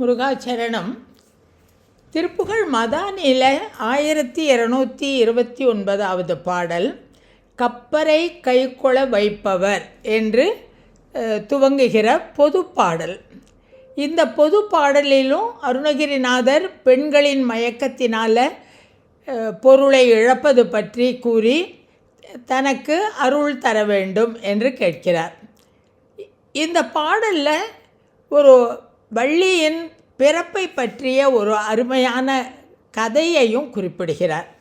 முருகாச்சரணம். திருப்புகழ் மதானில ஆயிரத்தி இரநூத்தி இருபத்தி ஒன்பதாவது பாடல் கப்பரை கைக்கொள வைப்பவர் என்று துவங்குகிற பொது பாடல். இந்த பொது பாடலிலும் அருணகிரிநாதர் பெண்களின் மயக்கத்தினால் பொருளை இழப்பது பற்றி கூறி தனக்கு அருள் தர வேண்டும் என்று கேட்கிறார். இந்த பாடலில் ஒரு வள்ளியின் பிறப்பை பற்றிய ஒரு அருமையான கதையையும் குறிப்பிடுகிறார்.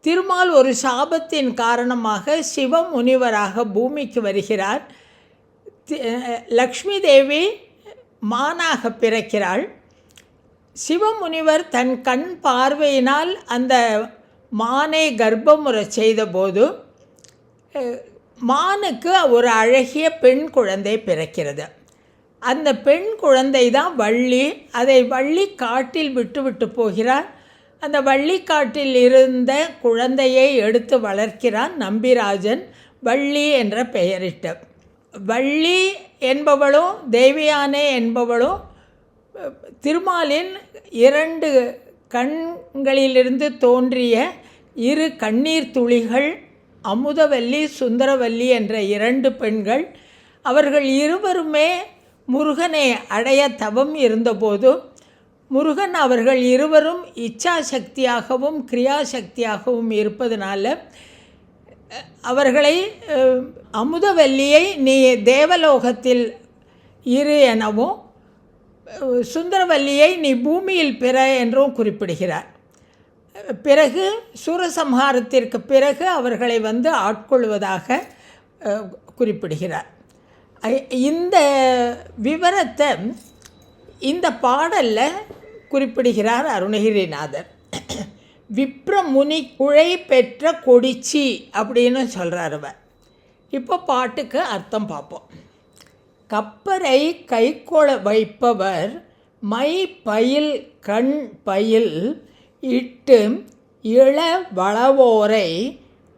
திருமால் ஒரு சாபத்தின் காரணமாக சிவ முனிவராக பூமிக்கு வருகிறார். தி- லக்ஷ்மி தேவி மானாக பிறக்கிறாள். சிவமுனிவர் தன் கண் பார்வையினால் அந்த மானை கர்ப்பமுறை செய்தபோது மானுக்கு ஒரு அழகிய பெண் குழந்தை பிறக்கிறது. அந்த பெண் குழந்தை தான் வள்ளி. அதை வள்ளி காட்டில் விட்டுவிட்டு போகிறார் அந்த வள்ளிக்காட்டில் இருந்த குழந்தையை எடுத்து வளர்க்கிறான் நம்பிராஜன் வள்ளி என்ற பெயரிட்டு. வள்ளி என்பவளும் தேவியானே என்பவளும் திருமாலின் இரண்டு கண்களிலிருந்து தோன்றிய இரு கண்ணீர் துளிகள் அமுதவல்லி சுந்தரவல்லி என்ற இரண்டு பெண்கள் அவர்கள் இருவருமே முருகனை அடைய தவம் இருந்தபோது முருகன் அவர்கள் இருவரும் இச்சா சக்தியாகவும் கிரியா சக்தியாகவும் இருப்பதனால அவர்களை அமுதவல்லியை நீ தேவலோகத்தில் இரு எனவும் சுந்தரவல்லியை நீ பூமியில் பிற என்றும் குறிப்பிடுகிறார். பிறகு சூரசம்ஹாரத்திற்கு பிறகு அவர்களை வந்து ஆட்கொள்வதாக குறிப்பிடுகிறார். இந்த விவரத்தை இந்த பாடலில் குறிப்பிடுகிறார் அருணகிரிநாதர். விப்ரமுனி குழை பெற்ற கொடிச்சி அப்படின்னு சொல்கிறார் அவர். இப்போ பாட்டுக்கு அர்த்தம் பார்ப்போம். கப்பரை கைக்கொள வைப்பவர் மை பயில் கண் பயில் இட்டு இள வளவோரை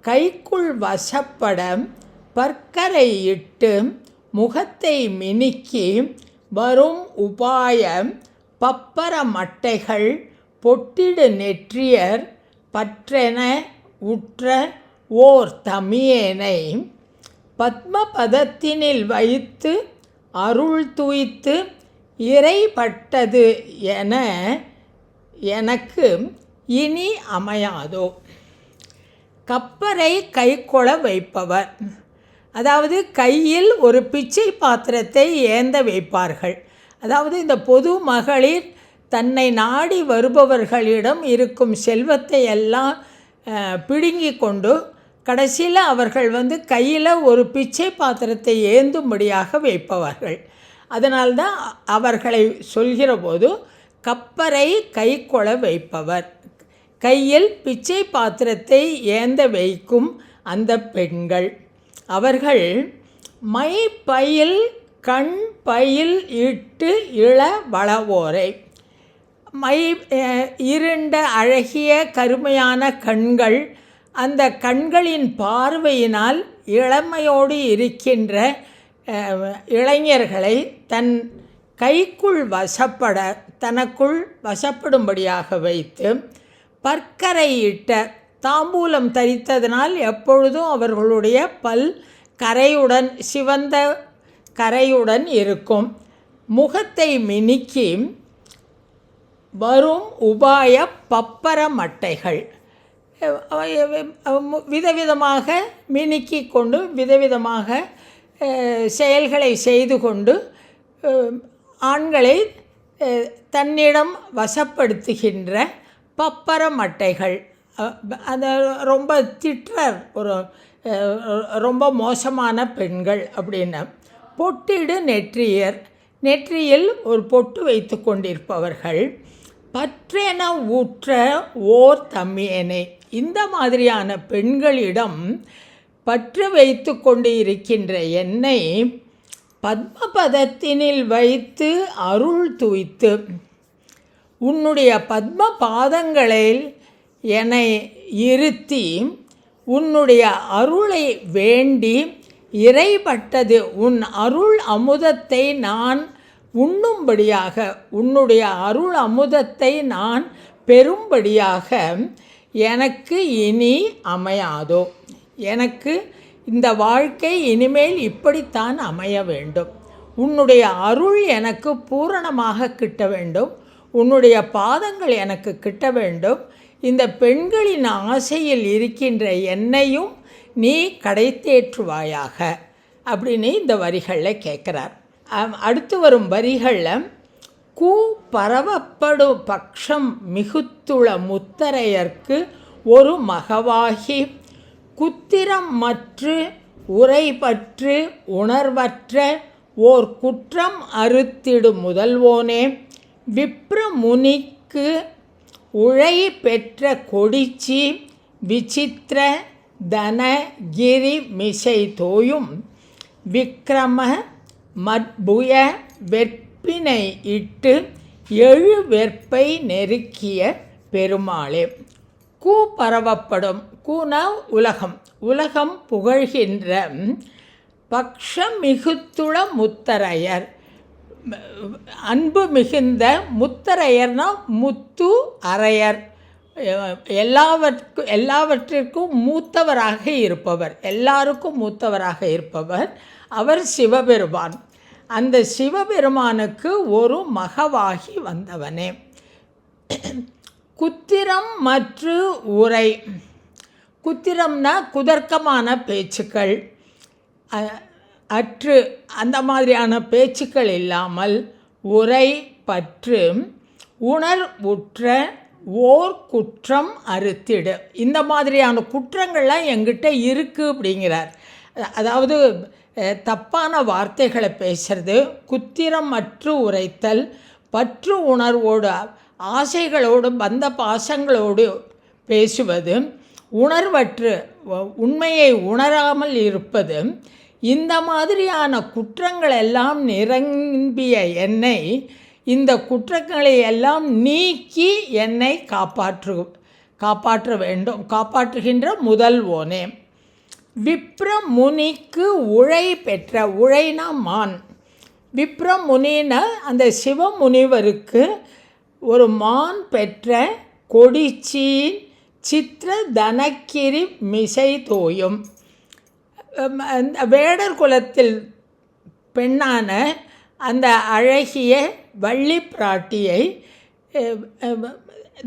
கைக்குள் வசப்பட பற்கரை இட்டு முகத்தை மினுக்கி வரும் உபாயம் பப்பர மட்டைகள் பொட்டிடு நெற்றியர் பற்றென உற்ற ஓர் தமியேனை. பத்மபதத்தினில் வைத்து அருள் துய்த்து இறைப்பட்டது என எனக்கு இனி அமையாதோ. கப்பரை கைக்கொள வைப்பவர். அதாவது கையில் ஒரு பிச்சை பாத்திரத்தை ஏந்த வைப்பார்கள். அதாவது இந்த பொது மகளிர் தன்னை நாடி வருபவர்களிடம் இருக்கும் செல்வத்தை எல்லாம் பிடுங்கி கொண்டு கடைசியில் அவர்கள் வந்து கையில் ஒரு பிச்சை பாத்திரத்தை ஏந்தும்படியாக வைப்பவர்கள். அதனால்தான் அவர்களை சொல்கிற போது கப்பரை கைக்கொள வைப்பவர். கையில் பிச்சை பாத்திரத்தை ஏந்த வைக்கும் அந்த பெண்கள். அவர்கள் மை பயில் கண் பயில் இட்டு இள வளவோரை. மை இருண்ட அழகிய கருமையான கண்கள் அந்த கண்களின் பார்வையினால் இளமையோடு இருக்கின்ற இளைஞர்களை தன் கைக்குள் வசப்பட தனக்குள் வசப்படும்படியாக வைத்து பற்கரையிட்ட தாம்பூலம் தரித்ததனால் எப்பொழுதும் அவர்களுடைய பல் கரையுடன் சிவந்த கரையுடன் இருக்கும். முகத்தை மினுக்கி வரும் உபாய பப்பர மட்டைகள். விதவிதமாக மினுக்கி கொண்டு விதவிதமாக செயல்களை செய்து கொண்டு ஆண்களை தன்னிடம் வசப்படுத்துகின்ற பப்பர மட்டைகள். அந்த ரொம்ப திட்டர் ஒரு ரொம்ப மோசமான பெண்கள் அப்படின்னு. பொட்டிடு நெற்றியர். நெற்றியில் ஒரு பொட்டு வைத்து கொண்டிருப்பவர்கள் பற்றென ஊற்ற ஓர் தம்மியனை. இந்த மாதிரியான பெண்களிடம் பற்று வைத்து கொண்டு இருக்கின்ற என்னை பத்மபதத்தினில் வைத்து அருள் துய்த்து உன்னுடைய பத்ம பாதங்களில் என்னை இருத்தி உன்னுடைய அருளை வேண்டி இறைப்பட்டது உன் அருள் அமுதத்தை நான் உண்ணும்படியாக உன்னுடைய அருள் அமுதத்தை நான் பெறும்படியாக எனக்கு இனி அமையாதோ? எனக்கு இந்த வாழ்க்கை இனிமேல் இப்படித்தான் அமைய வேண்டும். உன்னுடைய அருள் எனக்கு பூரணமாக கிட்ட வேண்டும். உன்னுடைய பாதங்கள் எனக்கு கிட்ட வேண்டும். இந்த பெண்களின் ஆசையில் இருக்கின்ற என்னையும் நீ கடை தேற்றுவாயாக அப்படின்னு இந்த வரிகளில் கேட்குறார் அடுத்து வரும் வரிகளில் கூ பரவப்படு பக்ஷம் மிகுத்துள முத்தரையர்க்கு ஒரு மகவாகி குத்திரம் மற்று உரைபற்று உணர்வற்ற ஓர் குற்றம் அறுத்திடு முதல்வோனே விப்ர முனிக்கு உழை பெற்ற கொடிச்சி விசித்திர தன கிரி மிசை தோயும் விக்ரம மத்புய வெற்பினை இட்டு எழு வெற்பை நெருக்கிய பெருமாளே. கூ பரவப்படும் கூனா உலகம் உலகம் புகழ்கின்ற பக்ஷமிகுத்துள முத்தரையர். அன்பு மிகுந்த முத்தரையர்னா முத்து அரையர். எல்லாவற்றுக்கும் எல்லாவற்றிற்கும் மூத்தவராக இருப்பவர். எல்லாருக்கும் மூத்தவராக இருப்பவர் அவர் சிவபெருமான். அந்த சிவபெருமானுக்கு ஒரு மகவாகி வந்தவனே. குத்திரம் மற்றும் உரை. குத்திரம்னா குதர்க்கமான பேச்சுக்கள். அற்று அந்த மாதிரியான பேச்சுக்கள் இல்லாமல் உரை பற்று உணர்வுற்ற ஓர் குற்றம் அறுத்திடு. இந்த மாதிரியான குற்றங்கள்லாம் எங்கிட்ட இருக்குது அப்படிங்கிறார். அதாவது தப்பான வார்த்தைகளை பேசுறது குத்திரம் அற்று உரைத்தல் பற்று உணர்வோடு ஆசைகளோடு பந்த பாசங்களோடு பேசுவது உணர்வற்று உண்மையை உணராமல் இருப்பது இந்த மாதிரியான குற்றங்கள் எல்லாம் நிரம்பிய என்னை இந்த குற்றங்களை எல்லாம் நீக்கி என்னை காப்பாற்று காப்பாற்ற வேண்டும் காப்பாற்றுகின்ற முதல்வோனே விப்ர முனிக்கு உழை பெற்ற உழைனா மான். விப்ர முனின அந்த சிவமுனிவருக்கு ஒரு மான் பெற்ற கொடிச்சியின் சித்திர தனக்கிரி மிசை தோயும். வேடர் குலத்தில் பெண்ணான அந்த அழகிய வள்ளி பிராட்டியை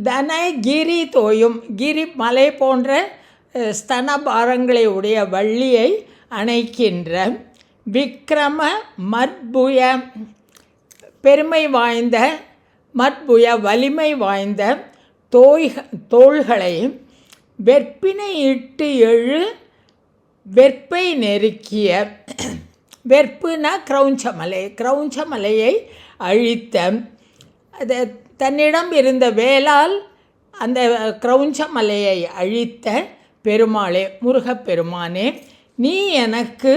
தன கிரி தோயும் கிரி மலை போன்ற ஸ்தன பாரங்களை உடைய வள்ளியை அணைக்கின்ற விக்ரம மத்புய பெருமை வாய்ந்த மத்புய வலிமை வாய்ந்த தோய் தோள்களை வெற்பினை இட்டு எழு வெற்பை நெருக்கிய வெற்புனா கிரௌஞ்சமலை கிரௌஞ்சமலையை அழித்த அது தன்னிடம் இருந்த வேளால் அந்த கிரௌஞ்சமலையை அழித்த பெருமாளே முருகப்பெருமானே நீ எனக்கு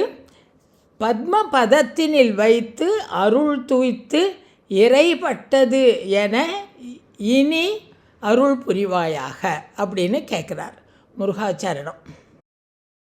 பத்ம பதத்தினில் வைத்து அருள் தூய்த்து இறைப்பட்டது என இனி அருள் புரிவாயாக அப்படின்னு கேட்குறார் முருகாச்சரணம்